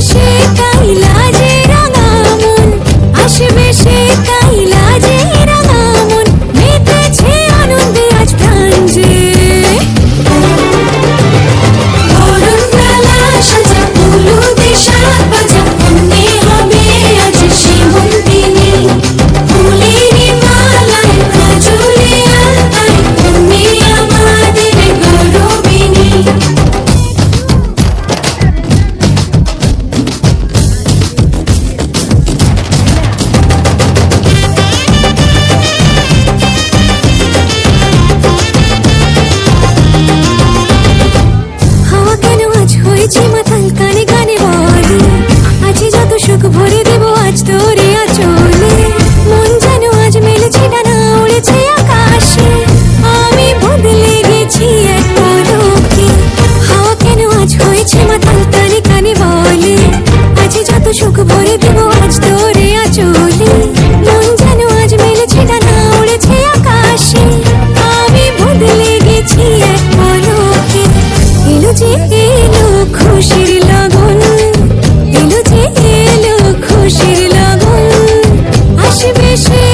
she খুশির লগন এলো যে এলো খুশির লগন। আসবে সে